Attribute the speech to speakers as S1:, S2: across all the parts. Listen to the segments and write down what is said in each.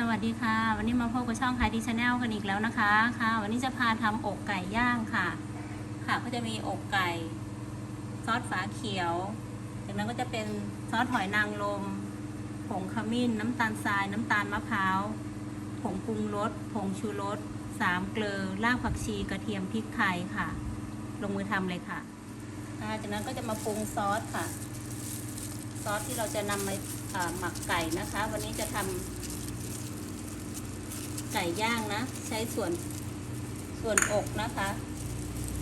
S1: สวัสดีค่ะ วันนี้มาพบกับช่องไฮดีชาแนลกันอีกแล้วนะคะค่ะ วันนี้จะพาทำอกไก่ย่างค่ะ ค่ะก็จะมีอกไก่ ซอสฝาเขียว จากนั้นก็จะเป็นซอสหอยนางรมผงขมิ้น น้ำตาลทราย น้ำตาลมะพร้าวผงปรุงรสผงชูรสสามเกลือรากผักชีกระเทียมพริกไทยค่ะ ลงมือทำเลยค่ะจากนั้นก็จะมาปรุงซอสค่ะ ซอสที่เราจะนำมาอ่าหมักไก่นะคะ วันนี้จะทำ ไก่ย่างนะ ใช้ส่วนส่วนอกนะคะ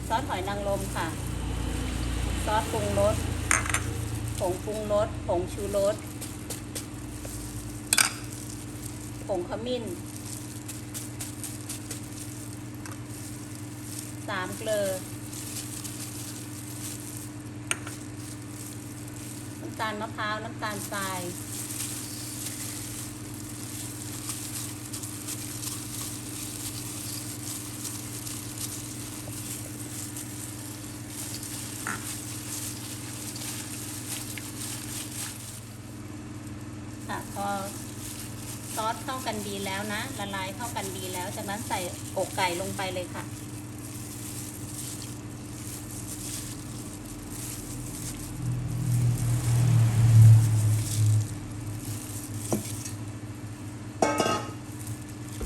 S1: ซอสหอยนางรมค่ะ ซอสปรุงรสผงปรุงรสผงชูรสผงขมิ้นสามเกลือน้ำตาลมะพร้าว น้ำตาลทราย ค่ะ พอซอสเข้ากันดีแล้วนะ ละลายเข้ากันดีแล้ว จากนั้นใส่อกไก่ลงไปเลยค่ะ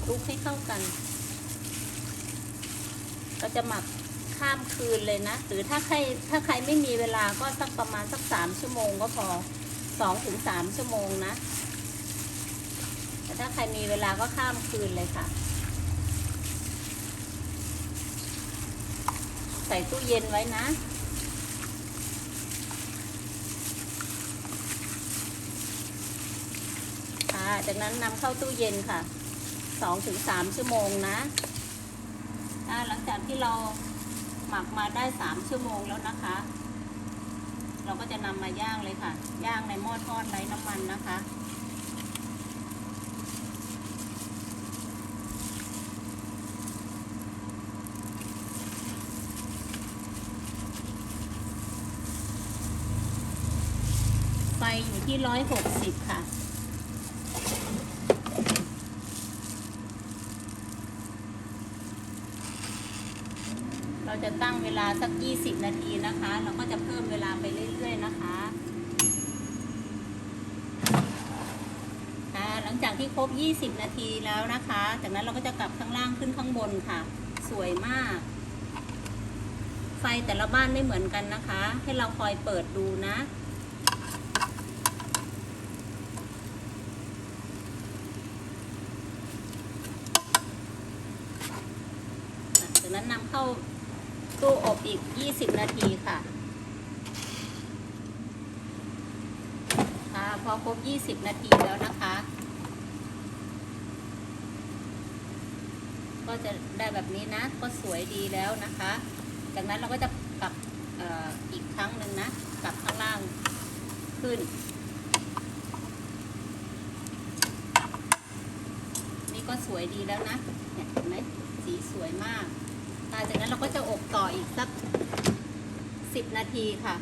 S1: คลุกให้เข้ากันก็จะหมักข้ามคืนเลยนะ หรือถ้าใครถ้าใครไม่มีเวลาก็สักประมาณสักสามชั่วโมงก็พอ สองถึงสามชั่วโมงนะ แต่ถ้าใครมีเวลาก็ข้ามคืนเลยค่ะ ใส่ตู้เย็นไว้นะค่ะจากนั้นนำเข้าตู้เย็นค่ะสองถึงสามชั่วโมงนะหลังจากที่เราหมักมาได้สามชั่วโมงแล้วนะคะ เราก็จะนำมาย่างเลยค่ะ ย่างในหม้อทอดไร้น้ำมันนะคะ ไฟอยู่ที่ร้อยหกสิบค่ะ เราจะตั้งเวลาสัก 20 นาทีนะคะ เราก็จะเพิ่มเวลาไปเรื่อยๆนะคะอ่าหลังจากที่ครบ 20 นาทีแล้วนะคะ จากนั้นเราก็จะกลับข้างล่างขึ้นข้างบนค่ะ สวยมาก ไฟแต่ละบ้านไม่เหมือนกันนะคะ ให้เราคอยเปิดดูนะจากนั้นนำเข้า ตู้อบอีก 20 นาทีค่ะ ค่ะ พอครบ 20 นาทีแล้วนะคะ ก็จะได้แบบนี้นะ ก็สวยดีแล้วนะคะ จากนั้นเราก็จะกลับอออีกครั้งหนึ่งนะ กลับข้างล่างขึ้น นี่ก็สวยดีแล้วนะ เนี่ยเห็นไหมสีสวยมาก หลังจากนั้นเราก็จะอบต่ออีกสักสิบนาทีค่ะ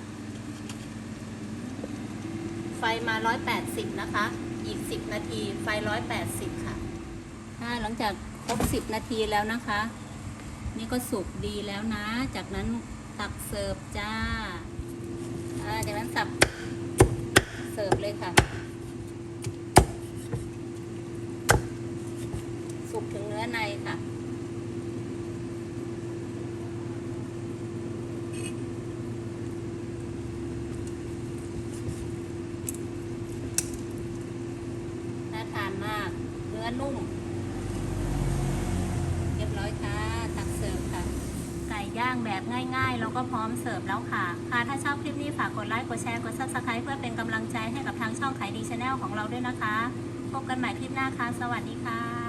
S1: ไฟมา180นะคะ อีก10นาทีไฟ180ค่ะถ้าหลังจากครบ10นาทีแล้วนะคะ นี่ก็สุกดีแล้วนะ จากนั้นตักเสิร์ฟจ้าอ่าจากนั้นสับเสิร์ฟเลยค่ะ สุกถึงเนื้อในค่ะ น่าทานมาก เนื้ อนุ่ม เรียบร้อยค่ะตักเสิร์ฟค่ะ ไก่ย่างแบบง่ายๆแล้วก็พร้อมเสิร์ฟแล้วค่ะ ค่ะถ้าชอบคลิปนี้ฝากกดไลค์กดแชร์กด subscribe เพื่อเป็นกำลังใจให้กับทางช่องขายดีชาแนลของเราด้วยนะคะ พบกันใหม่คลิปหน้าค่ะ สวัสดีค่ะ